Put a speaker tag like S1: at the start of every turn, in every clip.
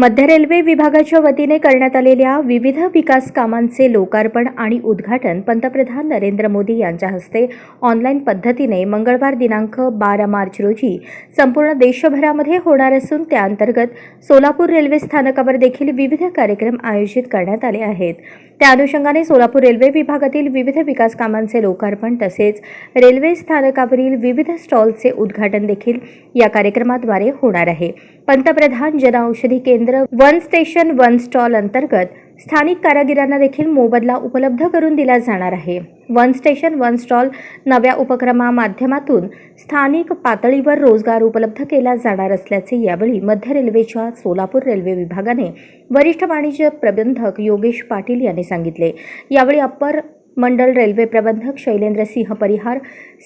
S1: मध्य रेल्वे विभागाच्या वतीने करण्यात आलेल्या विविध विकास कामांचे लोकार्पण आणि उद्घाटन पंतप्रधान नरेंद्र मोदी यांच्या हस्ते ऑनलाईन पद्धतीने मंगळवार दिनांक बारा मार्च रोजी संपूर्ण देशभरामध्ये होणार असून त्याअंतर्गत सोलापूर रेल्वे स्थानकावर देखील विविध कार्यक्रम आयोजित करण्यात आले आहेत. त्या अनुषंगाने सोलापूर रेल्वे विभागातील विविध विकास कामांचे लोकार्पण तसेच रेल्वे स्थानकावरील विविध स्टॉलचे उद्घाटन देखील या कार्यक्रमाद्वारे होणार आहे. पंतप्रधान जनऔषधी केंद्र वन स्टेशन वन स्टॉल अंतर्गत स्थानिक कारागिरांना देखील मोबदला उपलब्ध करून दिला जाणार आहे. वन स्टेशन वन स्टॉल नव्या उपक्रमा माध्यमातून स्थानिक पातळीवर रोजगार उपलब्ध केला जाणार असल्याचे यावेळी मध्य रेल्वेच्या सोलापूर रेल्वे विभागाने वरिष्ठ वाणिज्य प्रबंधक योगेश पाटील यांनी सांगितले. यावेळी अप्पर मंडल रेल्वे प्रबंधक शैलेंद्र सिंह परिहार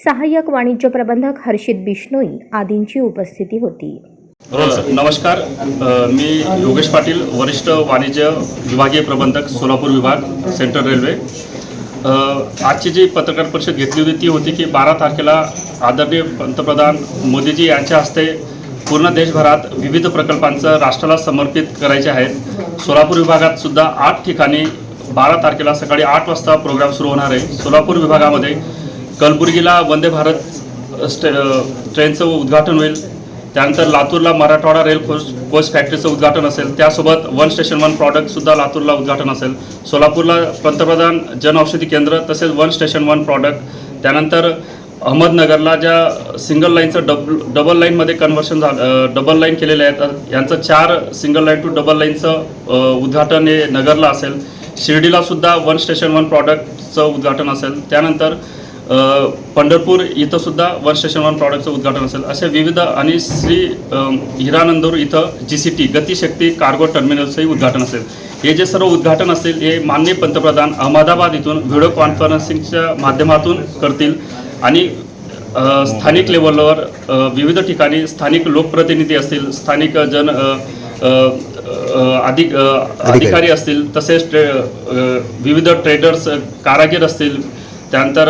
S1: सहाय्यक वाणिज्य प्रबंधक हर्षित बिश्नोई आदींची उपस्थिती होती.
S2: नमस्कार. मी योगेश पाटील वरिष्ठ वाणिज्य विभागीय प्रबंधक सोलापूर विभाग सेंट्रल रेल्वे. आजची जी पत्रकार परिषद घेतली होती ती होती की बारा तारखेला आदरणीय पंतप्रधान मोदीजी यांच्या हस्ते पूर्ण देशभरात विविध प्रकल्पांचं राष्ट्राला समर्पित करायचे आहेत. सोलापूर विभागात सुद्धा आठ ठिकाणी बारा तारखेला सकाळी आठ वाजता प्रोग्राम सुरू होणार आहे. सोलापूर विभागामध्ये कलबुर्गीला वंदे भारत स्टे ट्रेनचं उद्घाटन होईल. त्यानंतर लातूरला मराठवाडा रेल कोच कोच फॅक्टरीचं उद्घाटन असेल. त्यासोबत वन स्टेशन वन प्रॉडक्टसुद्धा लातूरला उद्घाटन असेल. सोलापूरला पंतप्रधान जनऔषधी केंद्र तसेच वन स्टेशन वन प्रॉडक्ट त्यानंतर अहमदनगरला ज्या सिंगल लाईनचं डबल डबल लाईनमध्ये कन्व्हर्शन झालं डबल लाईन केलेले आहेत. यांचं चार सिंगल लाईन टू डबल लाईनचं उद्घाटन हे नगरला असेल. शिर्डीलासुद्धा वन स्टेशन वन प्रॉडक्टचं उद्घाटन असेल. त्यानंतर पंढरपूर इथं सुद्धा वन स्टेशन वन प्रॉडक्टचं उद्घाटन असेल. असे विविध आणि श्री हिरानंदूर इथं G C T Gatishakti cargo टर्मिनलचंही उद्घाटन असेल. हे जे सर्व उद्घाटन असतील हे माननीय पंतप्रधान अहमदाबाद इथून व्हिडिओ कॉन्फरन्सिंगच्या माध्यमातून करतील. आणि स्थानिक लेवलवर विविध ठिकाणी स्थानिक लोकप्रतिनिधी असतील स्थानिक जन अधिक अधिकारी असतील तसेच ट्रे विविध ट्रेडर्स कारागीर असतील त्यानंतर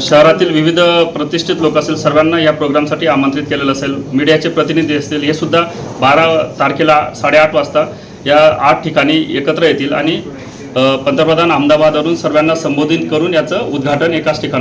S2: शहरातील विविध प्रतिष्ठित लोक असेल सर्वांना या प्रोग्रामसाठी आमंत्रित केलेलं असेल. मीडियाचे प्रतिनिधी असतील हे सुद्धा बारा तारखेला साडेआठ वाजता या आठ ठिकाणी एकत्र येतील आणि पंतप्रधान अहमदाबादवरून सर्वांना संबोधित करून याचं उद्घाटन एकाच ठिकाणी